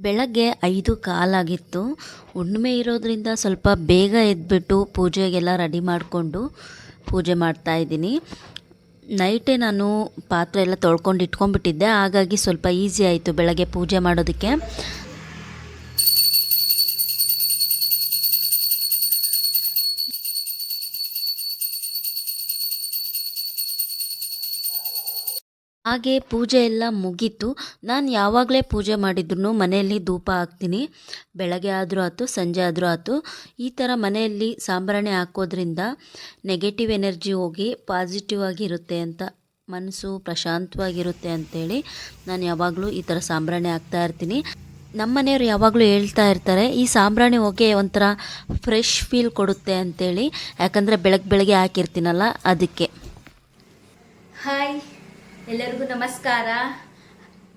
ಬೆಳಗ್ಗೆ ಐದು ಕಾಲಾಗಿತ್ತು. ಹುಣ್ಣಿಮೆ ಇರೋದ್ರಿಂದ ಸ್ವಲ್ಪ ಬೇಗ ಎದ್ಬಿಟ್ಟು ಪೂಜೆಗೆಲ್ಲ ರೆಡಿ ಮಾಡಿಕೊಂಡು ಪೂಜೆ ಮಾಡ್ತಾ ಇದ್ದೀನಿ. ನೈಟೇ ನಾನು ಪಾತ್ರೆ ಎಲ್ಲ ತೊಳ್ಕೊಂಡು ಇಟ್ಕೊಂಡ್ಬಿಟ್ಟಿದ್ದೆ. ಹಾಗಾಗಿ ಸ್ವಲ್ಪ ಈಸಿ ಆಯಿತು ಬೆಳಗ್ಗೆ ಪೂಜೆ ಮಾಡೋದಕ್ಕೆ. ಹಾಗೆ ಪೂಜೆ ಎಲ್ಲ ಮುಗೀತು. ನಾನು ಯಾವಾಗಲೇ ಪೂಜೆ ಮಾಡಿದ್ರು ಮನೆಯಲ್ಲಿ ಧೂಪ ಹಾಕ್ತೀನಿ. ಬೆಳಗ್ಗೆ ಆದರೂ ಆಯ್ತು ಸಂಜೆ ಆದರೂ ಆಯ್ತು ಈ ಥರ ಮನೆಯಲ್ಲಿ ಸಾಂಬ್ರಾಣಿ ಹಾಕೋದ್ರಿಂದ ನೆಗೆಟಿವ್ ಎನರ್ಜಿ ಹೋಗಿ ಪಾಸಿಟಿವ್ ಆಗಿರುತ್ತೆ ಅಂತ, ಮನಸ್ಸು ಪ್ರಶಾಂತವಾಗಿರುತ್ತೆ ಅಂತೇಳಿ ನಾನು ಯಾವಾಗಲೂ ಈ ಥರ ಸಾಂಬ್ರಾಣಿ ಹಾಕ್ತಾ ಇರ್ತೀನಿ. ನಮ್ಮ ಮನೆಯವರು ಯಾವಾಗಲೂ ಹೇಳ್ತಾ ಇರ್ತಾರೆ, ಈ ಸಾಂಬ್ರಾಣಿ ಹೋಗಿ ಒಂಥರ ಫ್ರೆಶ್ ಫೀಲ್ ಕೊಡುತ್ತೆ ಅಂತೇಳಿ. ಯಾಕಂದರೆ ಬೆಳಗ್ಗೆ ಬೆಳಗ್ಗೆ ಹಾಕಿರ್ತೀನಲ್ಲ, ಅದಕ್ಕೆ. ಹಾಯ್ ಎಲ್ಲರಿಗೂ ನಮಸ್ಕಾರ.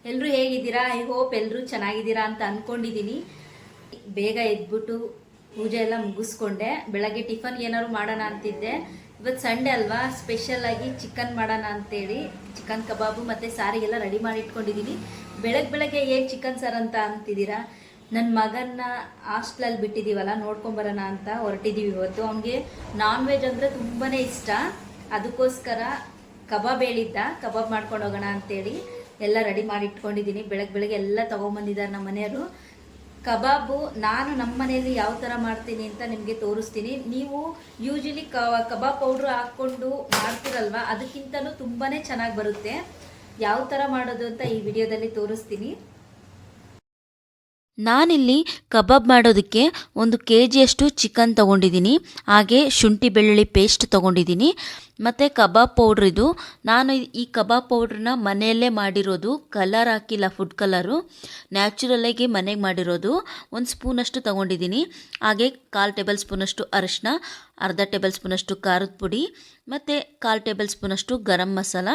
ಎಲ್ಲರೂ ಹೇಗಿದ್ದೀರಾ? ಐ ಹೋಪ್ ಎಲ್ಲರೂ ಚೆನ್ನಾಗಿದ್ದೀರಾ ಅಂತ ಅಂದ್ಕೊಂಡಿದ್ದೀನಿ ಬೇಗ ಎದ್ಬಿಟ್ಟು ಪೂಜೆ ಎಲ್ಲ ಮುಗಿಸ್ಕೊಂಡೆ. ಬೆಳಗ್ಗೆ ಟಿಫನ್ ಏನಾದ್ರು ಮಾಡೋಣ ಅಂತಿದ್ದೆ. ಇವತ್ತು ಸಂಡೇ ಅಲ್ವಾ? ಸ್ಪೆಷಲ್ ಆಗಿ ಚಿಕನ್ ಮಾಡೋಣ ಅಂತೇಳಿ. ಚಿಕನ್ ಕಬಾಬು ಮತ್ತು ಸಾರಿಗೆಲ್ಲ ರೆಡಿ ಮಾಡಿ ಇಟ್ಕೊಂಡಿದ್ದೀನಿ ಬೆಳಗ್ಗೆ ಬೆಳಗ್ಗೆ ಏನು ಚಿಕನ್ ಸರ್ ಅಂತ ಅಂತಿದ್ದೀರಾ? ನನ್ನ ಮಗನ್ನ ಹಾಸ್ಟ್ಲಲ್ಲಿ ಬಿಟ್ಟಿದ್ದೀವಲ್ಲ ನೋಡ್ಕೊಂಬರೋಣ ಅಂತ ಹೊರಟಿದ್ದೀವಿ ಇವತ್ತು. ಅವನಿಗೆ ನಾನ್ ವೆಜ್ ಅಂದರೆ ತುಂಬಾ ಇಷ್ಟ. ಅದಕ್ಕೋಸ್ಕರ ಕಬಾಬ್ ಹೇಳಿದ್ದ, ಕಬಾಬ್ ಮಾಡ್ಕೊಂಡು ಹೋಗೋಣ ಅಂತೇಳಿ ಎಲ್ಲ ರೆಡಿ ಮಾಡಿ ಇಟ್ಕೊಂಡಿದ್ದೀನಿ. ಬೆಳಗ್ಗೆ ಬೆಳಗ್ಗೆ ಎಲ್ಲ ತೊಗೊಂಬಂದಿದ್ದಾರೆ ನಮ್ಮ ಮನೆಯವರು. ಕಬಾಬು ನಾನು ನಮ್ಮ ಮನೆಯಲ್ಲಿ ಯಾವ ಥರ ಮಾಡ್ತೀನಿ ಅಂತ ನಿಮಗೆ ತೋರಿಸ್ತೀನಿ. ನೀವು ಯೂಶಲಿ ಕಬಾಬ್ ಪೌಡ್ರ್ ಹಾಕ್ಕೊಂಡು ಮಾಡ್ತೀರಲ್ವ? ಅದಕ್ಕಿಂತಲೂ ತುಂಬಾ ಚೆನ್ನಾಗಿ ಬರುತ್ತೆ. ಯಾವ ಥರ ಮಾಡೋದು ಅಂತ ಈ ವಿಡಿಯೋದಲ್ಲಿ ತೋರಿಸ್ತೀನಿ. ನಾನಿಲ್ಲಿ ಕಬಾಬ್ ಮಾಡೋದಕ್ಕೆ ಒಂದು ಕೆ ಜಿಯಷ್ಟು ಚಿಕನ್ ತೊಗೊಂಡಿದ್ದೀನಿ, ಹಾಗೆ ಶುಂಠಿ ಬೆಳ್ಳುಳ್ಳಿ ಪೇಸ್ಟ್ ತೊಗೊಂಡಿದ್ದೀನಿ, ಮತ್ತು ಕಬಾಬ್ ಪೌಡ್ರ್ ಇದು. ನಾನು ಈ ಕಬಾಬ್ ಪೌಡ್ರನ್ನ ಮನೆಯಲ್ಲೇ ಮಾಡಿರೋದು, ಕಲರ್ ಹಾಕಿಲ್ಲ, ಫುಡ್ ಕಲರು. ನ್ಯಾಚುರಲಾಗಿ ಮನೆಗೆ ಮಾಡಿರೋದು. ಒಂದು ಸ್ಪೂನಷ್ಟು ತೊಗೊಂಡಿದ್ದೀನಿ, ಹಾಗೆ ಕಾಲು ಟೇಬಲ್ ಸ್ಪೂನಷ್ಟು ಅರಿಶಿನ ಅರ್ಧ ಟೇಬಲ್ ಸ್ಪೂನಷ್ಟು ಖಾರದ ಪುಡಿ, ಮತ್ತು ಕಾಲು ಟೇಬಲ್ ಸ್ಪೂನಷ್ಟು ಗರಂ ಮಸಾಲ.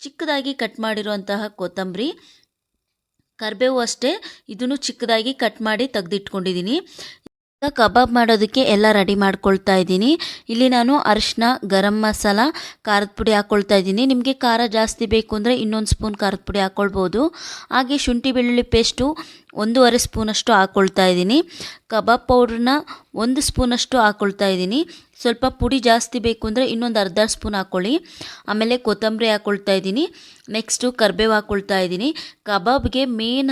ಚಿಕ್ಕದಾಗಿ ಕಟ್ ಮಾಡಿರುವಂತಹ ಕೊತ್ತಂಬರಿ ಕರಿಬೇವು ಅಷ್ಟೇ. ಇದನ್ನು ಚಿಕ್ಕದಾಗಿ ಕಟ್ ಮಾಡಿ ತೆಗೆದಿಟ್ಕೊಂಡಿದ್ದೀನಿ. ಈಗ ಕಬಾಬ್ ಮಾಡೋದಕ್ಕೆ ಎಲ್ಲ ರೆಡಿ ಮಾಡ್ಕೊಳ್ತಾ ಇದ್ದೀನಿ. ಇಲ್ಲಿ ನಾನು ಅರಿಶಿನ ಗರಂ ಮಸಾಲ, ಖಾರದ ಪುಡಿ ಹಾಕ್ಕೊಳ್ತಾ ಇದ್ದೀನಿ. ನಿಮಗೆ ಖಾರ ಜಾಸ್ತಿ ಬೇಕು ಅಂದರೆ ಇನ್ನೊಂದು ಸ್ಪೂನ್ ಖಾರದ ಪುಡಿ ಹಾಕ್ಕೊಳ್ಬೋದು ಹಾಗೆ ಶುಂಠಿ ಬೆಳ್ಳುಳ್ಳಿ ಪೇಸ್ಟು ಒಂದೂವರೆ ಸ್ಪೂನಷ್ಟು ಹಾಕ್ಕೊಳ್ತಾ ಇದ್ದೀನಿ. ಕಬಾಬ್ ಪೌಡ್ರನ್ನ ಒಂದು ಸ್ಪೂನಷ್ಟು ಹಾಕ್ಕೊಳ್ತಾ ಇದ್ದೀನಿ. ಸ್ವಲ್ಪ ಪುಡಿ ಜಾಸ್ತಿ ಬೇಕು ಅಂದರೆ ಇನ್ನೊಂದು ಅರ್ಧ ಸ್ಪೂನ್ ಹಾಕ್ಕೊಳ್ಳಿ ಆಮೇಲೆ ಕೊತ್ತಂಬರಿ ಹಾಕ್ಕೊಳ್ತಾ ಇದ್ದೀನಿ. ನೆಕ್ಸ್ಟು ಕರ್ಬೇವು ಹಾಕ್ಕೊಳ್ತಾ ಇದ್ದೀನಿ. ಕಬಾಬ್ಗೆ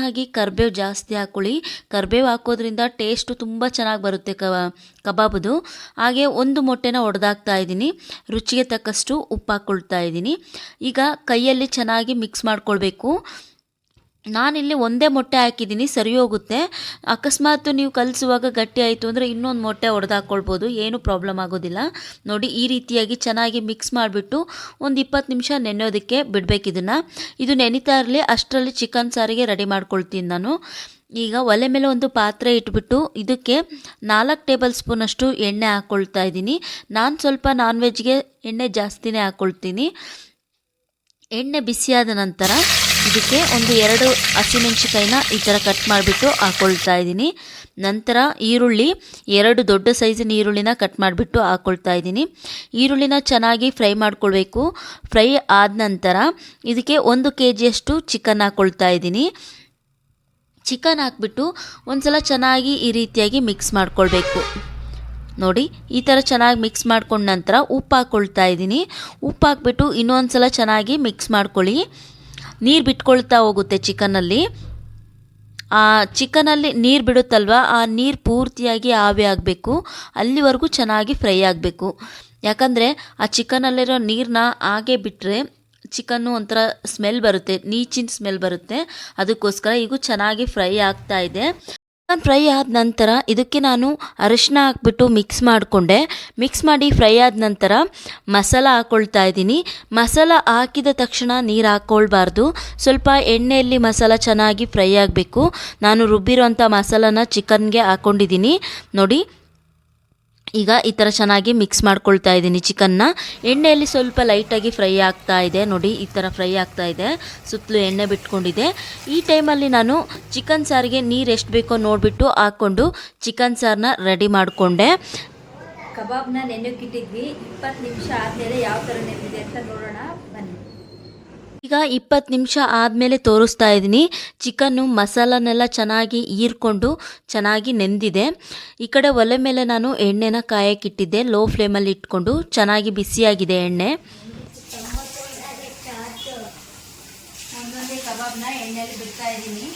ಆಗಿ ಕರ್ಬೇವು ಜಾಸ್ತಿ ಹಾಕ್ಕೊಳ್ಳಿ ಕರ್ಬೇವು ಹಾಕೋದ್ರಿಂದ ಟೇಸ್ಟು ತುಂಬ ಚೆನ್ನಾಗಿ ಬರುತ್ತೆ ಕಬಾ ಕಬಾಬದು. ಹಾಗೆ ಒಂದು ಮೊಟ್ಟೆನ ಒಡೆದಾಕ್ತಾ ಇದ್ದೀನಿ. ರುಚಿಗೆ ತಕ್ಕಷ್ಟು ಉಪ್ಪು ಹಾಕ್ಕೊಳ್ತಾ ಇದ್ದೀನಿ. ಈಗ ಕೈಯಲ್ಲಿ ಚೆನ್ನಾಗಿ ಮಿಕ್ಸ್ ಮಾಡ್ಕೊಳ್ಬೇಕು. ನಾನಿಲ್ಲಿ ಒಂದೇ ಮೊಟ್ಟೆ ಹಾಕಿದ್ದೀನಿ, ಸರಿ ಹೋಗುತ್ತೆ. ಅಕಸ್ಮಾತ್ ನೀವು ಕಲಿಸುವಾಗ ಗಟ್ಟಿ ಆಯಿತು ಅಂದರೆ ಇನ್ನೊಂದು ಮೊಟ್ಟೆ ಹೊಡೆದಾಕ್ಕೊಳ್ಬೋದು ಏನೂ ಪ್ರಾಬ್ಲಮ್ ಆಗೋದಿಲ್ಲ. ನೋಡಿ, ಈ ರೀತಿಯಾಗಿ ಚೆನ್ನಾಗಿ ಮಿಕ್ಸ್ ಮಾಡಿಬಿಟ್ಟು ಒಂದು ಇಪ್ಪತ್ತು ನಿಮಿಷ ನೆನೆಯೋದಕ್ಕೆ ಬಿಡಬೇಕು ಇದನ್ನು. ಇದು ನೆನಿತಾ ಇರಲಿ, ಅಷ್ಟರಲ್ಲಿ ಚಿಕನ್ ಸಾರಿಗೆ ರೆಡಿ ಮಾಡ್ಕೊಳ್ತೀನಿ ನಾನು. ಈಗ ಒಲೆ ಮೇಲೆ ಒಂದು ಪಾತ್ರೆ ಇಟ್ಬಿಟ್ಟು ಇದಕ್ಕೆ ನಾಲ್ಕು ಟೇಬಲ್ ಸ್ಪೂನಷ್ಟು ಎಣ್ಣೆ ಹಾಕ್ಕೊಳ್ತಾ ಇದ್ದೀನಿ. ನಾನು ಸ್ವಲ್ಪ ನಾನ್ ವೆಜ್ಗೆ ಎಣ್ಣೆ ಜಾಸ್ತಿನೇ ಹಾಕ್ಕೊಳ್ತೀನಿ ಎಣ್ಣೆ ಬಿಸಿಯಾದ ನಂತರ ಇದಕ್ಕೆ ಒಂದು ಎರಡು ಹಸಿಮೆಣ್ಸಿಕಾಯಿನ ಈ ಥರ ಕಟ್ ಮಾಡಿಬಿಟ್ಟು ಹಾಕ್ಕೊಳ್ತಾ ಇದ್ದೀನಿ. ನಂತರ ಈರುಳ್ಳಿ ಎರಡು ದೊಡ್ಡ ಸೈಜಿನ ಈರುಳ್ಳಿನ ಕಟ್ ಮಾಡಿಬಿಟ್ಟು ಹಾಕ್ಕೊಳ್ತಾ ಇದ್ದೀನಿ. ಈರುಳ್ಳಿನ ಚೆನ್ನಾಗಿ ಫ್ರೈ ಮಾಡ್ಕೊಳ್ಬೇಕು. ಫ್ರೈ ಆದ ನಂತರ ಇದಕ್ಕೆ ಒಂದು ಕೆ ಜಿಯಷ್ಟು ಚಿಕನ್ ಹಾಕ್ಕೊಳ್ತಾ ಇದ್ದೀನಿ. ಚಿಕನ್ ಹಾಕ್ಬಿಟ್ಟು ಒಂದು ಸಲ ಚೆನ್ನಾಗಿ ಈ ರೀತಿಯಾಗಿ ಮಿಕ್ಸ್ ಮಾಡ್ಕೊಳ್ಬೇಕು. ನೋಡಿ, ಈ ಥರ ಚೆನ್ನಾಗಿ ಮಿಕ್ಸ್ ಮಾಡ್ಕೊಂಡ ನಂತರ ಉಪ್ಪು ಹಾಕ್ಕೊಳ್ತಾ ಇದ್ದೀನಿ. ಉಪ್ಪು ಹಾಕ್ಬಿಟ್ಟು ಇನ್ನೊಂದು ಸಲ ಚೆನ್ನಾಗಿ ಮಿಕ್ಸ್ ಮಾಡ್ಕೊಳ್ಳಿ. ನೀರು ಬಿಟ್ಕೊಳ್ತಾ ಹೋಗುತ್ತೆ ಚಿಕನಲ್ಲಿ. ಆ ಚಿಕನಲ್ಲಿ ನೀರು ಬಿಡುತ್ತಲ್ವ, ಆ ನೀರು ಪೂರ್ತಿಯಾಗಿ ಆವಿ ಆಗಬೇಕು. ಅಲ್ಲಿವರೆಗೂ ಚೆನ್ನಾಗಿ ಫ್ರೈ ಆಗಬೇಕು. ಯಾಕಂದರೆ ಆ ಚಿಕನಲ್ಲಿರೋ ನೀರನ್ನ ಹಾಗೆ ಬಿಟ್ಟರೆ ಚಿಕನ್ನು ಒಂಥರ ಸ್ಮೆಲ್ ಬರುತ್ತೆ, ನೀಚಿನ ಸ್ಮೆಲ್ ಬರುತ್ತೆ. ಅದಕ್ಕೋಸ್ಕರ ಈಗೂ ಚೆನ್ನಾಗಿ ಫ್ರೈ ಆಗ್ತಾ ಇದೆ. ಫ್ರೈ ಆದ ನಂತರ ಇದಕ್ಕೆ ನಾನು ಅರಿಶಿನ ಹಾಕ್ಬಿಟ್ಟು ಮಿಕ್ಸ್ ಮಾಡಿಕೊಂಡೆ. ಮಿಕ್ಸ್ ಮಾಡಿ ಫ್ರೈ ಆದ ನಂತರ ಮಸಾಲ ಹಾಕ್ಕೊಳ್ತಾ ಇದ್ದೀನಿ. ಮಸಾಲ ಹಾಕಿದ ತಕ್ಷಣ ನೀರು ಹಾಕ್ಕೊಳ್ಬಾರ್ದು ಸ್ವಲ್ಪ ಎಣ್ಣೆಯಲ್ಲಿ ಮಸಾಲ ಚೆನ್ನಾಗಿ ಫ್ರೈ ಆಗಬೇಕು. ನಾನು ರುಬ್ಬಿರೋಂಥ ಮಸಾಲಾನ ಚಿಕನ್ಗೆ ಹಾಕ್ಕೊಂಡಿದ್ದೀನಿ ನೋಡಿ ಈಗ ಈ ಥರ ಚೆನ್ನಾಗಿ ಮಿಕ್ಸ್ ಮಾಡ್ಕೊಳ್ತಾ ಇದ್ದೀನಿ ಚಿಕನ್ನ. ಎಣ್ಣೆಯಲ್ಲಿ ಸ್ವಲ್ಪ ಲೈಟಾಗಿ ಫ್ರೈ ಆಗ್ತಾ ಇದೆ. ನೋಡಿ, ಈ ಥರ ಫ್ರೈ ಆಗ್ತಾ ಇದೆ. ಸುತ್ತಲೂ ಎಣ್ಣೆ ಬಿಟ್ಕೊಂಡಿದೆ. ಈ ಟೈಮಲ್ಲಿ ನಾನು ಚಿಕನ್ ಸಾರಿಗೆ ನೀರು ಎಷ್ಟು ಬೇಕೋ ನೋಡಿಬಿಟ್ಟು ಹಾಕ್ಕೊಂಡು ಚಿಕನ್ ಸಾರನ್ನ ರೆಡಿ ಮಾಡಿಕೊಂಡೆ. ಕಬಾಬ್ನ ನೆನೆಯೋಕ್ಕಿಟ್ಟಿದ್ವಿ. ಇಪ್ಪತ್ತು ನಿಮಿಷ ಆದಮೇಲೆ ಯಾವ ಥರ ನೆನೆದಿದೆ ಅಂತ ನೋಡೋಣ. ಬನ್ನಿ. ಈಗ ಇಪ್ಪತ್ತು ನಿಮಿಷ ಆದಮೇಲೆ ತೋರಿಸ್ತಾ ಇದ್ದೀನಿ. ಚಿಕನ್ನು, ಮಸಾಲನೆಲ್ಲ ಚೆನ್ನಾಗಿ ಹೀರ್ಕೊಂಡು ಚೆನ್ನಾಗಿ ನೆಂದಿದೆ. ಈ ಕಡೆ ಒಲೆ ಮೇಲೆ ನಾನು ಎಣ್ಣೆನ ಕಾಯಕ್ಕಿಟ್ಟಿದ್ದೆ. ಲೋ ಫ್ಲೇಮಲ್ಲಿ ಇಟ್ಕೊಂಡು ಚೆನ್ನಾಗಿ ಬಿಸಿಯಾಗಿದೆ ಎಣ್ಣೆ. ಕಬಾಬ್ನ ಎಣ್ಣೆಯಲ್ಲಿ ಬಿಡ್ತಾ ಇದ್ದೀನಿ.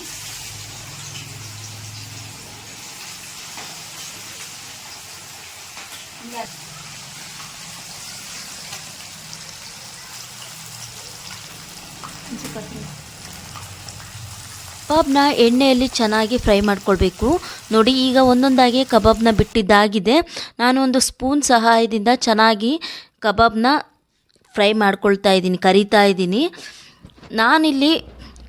ಕಬಾಬ್ನ ಎಣ್ಣೆಯಲ್ಲಿ ಚೆನ್ನಾಗಿ ಫ್ರೈ ಮಾಡ್ಕೊಳ್ಬೇಕು. ನೋಡಿ, ಈಗ ಒಂದೊಂದಾಗಿ ಕಬಾಬ್ನ ಬಿಟ್ಟಿದ್ದಾಗಿದೆ. ನಾನು ಒಂದು ಸ್ಪೂನ್ ಸಹಾಯದಿಂದ ಚೆನ್ನಾಗಿ ಕಬಾಬ್ನ ಫ್ರೈ ಮಾಡ್ಕೊಳ್ತಾ ಇದ್ದೀನಿ, ಕರಿತಾ ಇದ್ದೀನಿ. ನಾನಿಲ್ಲಿ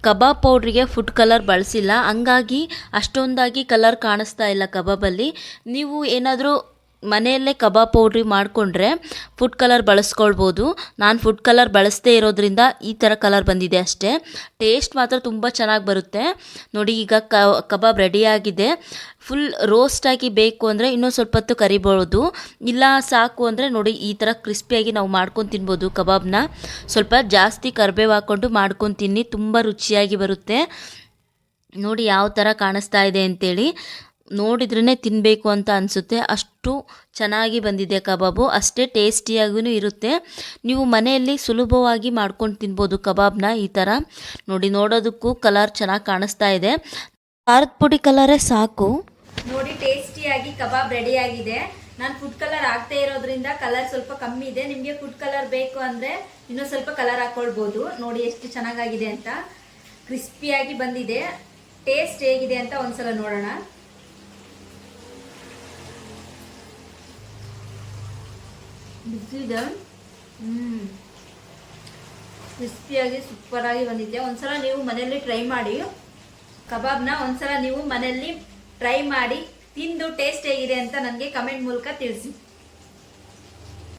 ಕಬಾಬ್ ಪೌಡ್ರಿಗೆ ಫುಡ್ ಕಲರ್ ಬಳಸಿಲ್ಲ. ಹಂಗಾಗಿ ಅಷ್ಟೊಂದಾಗಿ ಕಲರ್ ಕಾಣಿಸ್ತಾ ಇಲ್ಲ ಕಬಾಬಲ್ಲಿ. ನೀವು ಏನಾದರೂ ಮನೆಯಲ್ಲೇ ಕಬಾಬ್ ಪೌಡ್ರಿ ಮಾಡಿಕೊಂಡ್ರೆ ಫುಡ್ ಕಲರ್ ಬಳಸ್ಕೊಳ್ಬೋದು. ನಾನು ಫುಡ್ ಕಲರ್ ಬಳಸದೇ ಇರೋದ್ರಿಂದ ಈ ಥರ ಕಲರ್ ಬಂದಿದೆ ಅಷ್ಟೇ. ಟೇಸ್ಟ್ ಮಾತ್ರ ತುಂಬ ಚೆನ್ನಾಗಿ ಬರುತ್ತೆ. ನೋಡಿ, ಈಗ ಕಬಾಬ್ ರೆಡಿಯಾಗಿದೆ ಫುಲ್ ರೋಸ್ಟಾಗಿ ಬೇಕು ಅಂದರೆ ಇನ್ನೂ ಸ್ವಲ್ಪ ಹೊತ್ತು ಕರಿಬೋದು. ಇಲ್ಲ ಸಾಕು ಅಂದರೆ ನೋಡಿ, ಈ ಥರ ಕ್ರಿಸ್ಪಿಯಾಗಿ ನಾವು ಮಾಡ್ಕೊಂಡು ತಿನ್ಬೋದು ಕಬಾಬ್ನ. ಸ್ವಲ್ಪ ಜಾಸ್ತಿ ಕರಿಬೇವು ಹಾಕ್ಕೊಂಡು ಮಾಡ್ಕೊಂಡು ತಿನ್ನಿ, ತುಂಬ ರುಚಿಯಾಗಿ ಬರುತ್ತೆ. ನೋಡಿ, ಯಾವ ಥರ ಕಾಣಿಸ್ತಾ ಇದೆ ಅಂತೇಳಿ. ನೋಡಿದ್ರೇ ತಿನ್ನಬೇಕು ಅಂತ ಅನಿಸುತ್ತೆ. ಅಷ್ಟು ಚೆನ್ನಾಗಿ ಬಂದಿದೆ ಕಬಾಬು. ಅಷ್ಟೇ ಟೇಸ್ಟಿಯಾಗೂ ಇರುತ್ತೆ. ನೀವು ಮನೆಯಲ್ಲಿ ಸುಲಭವಾಗಿ ಮಾಡ್ಕೊಂಡು ತಿನ್ಬೋದು ಕಬಾಬ್ನ ಈ ಥರ ನೋಡಿ, ನೋಡೋದಕ್ಕೂ ಕಲರ್ ಚೆನ್ನಾಗಿ ಕಾಣಿಸ್ತಾ ಇದೆ. ಖಾರದ ಪುಡಿ ಕಲರೇ ಸಾಕು. ನೋಡಿ, ಟೇಸ್ಟಿಯಾಗಿ ಕಬಾಬ್ ರೆಡಿಯಾಗಿದೆ. ನಾನು ಫುಡ್ ಕಲರ್ ಹಾಕ್ತಾ ಇರೋದ್ರಿಂದ ಕಲರ್ ಸ್ವಲ್ಪ ಕಮ್ಮಿ ಇದೆ. ನಿಮಗೆ ಫುಡ್ ಕಲರ್ ಬೇಕು ಅಂದರೆ ಇನ್ನೂ ಸ್ವಲ್ಪ ಕಲರ್ ಹಾಕ್ಕೊಳ್ಬೋದು ನೋಡಿ, ಎಷ್ಟು ಚೆನ್ನಾಗಾಗಿದೆ ಅಂತ. ಕ್ರಿಸ್ಪಿಯಾಗಿ ಬಂದಿದೆ. ಟೇಸ್ಟ್ ಹೇಗಿದೆ ಅಂತ ಒಂದ್ಸಲ ನೋಡೋಣ. ಬಿಸಿದೆ ಹ್ಞೂ ಕ್ರಿಸ್ಪಿಯಾಗಿ ಸೂಪರಾಗಿ ಬಂದಿದೆ ಒಂದ್ಸಲ ನೀವು ಮನೆಯಲ್ಲಿ ಟ್ರೈ ಮಾಡಿ. ಕಬಾಬ್ನ ಒಂದ್ಸಲ ನೀವು ಮನೆಯಲ್ಲಿ ಟ್ರೈ ಮಾಡಿ. ತಿಂದು ಟೇಸ್ಟ್ ಹೇಗಿದೆ ಅಂತ ನನಗೆ ಕಮೆಂಟ್ ಮೂಲಕ ತಿಳಿಸಿ.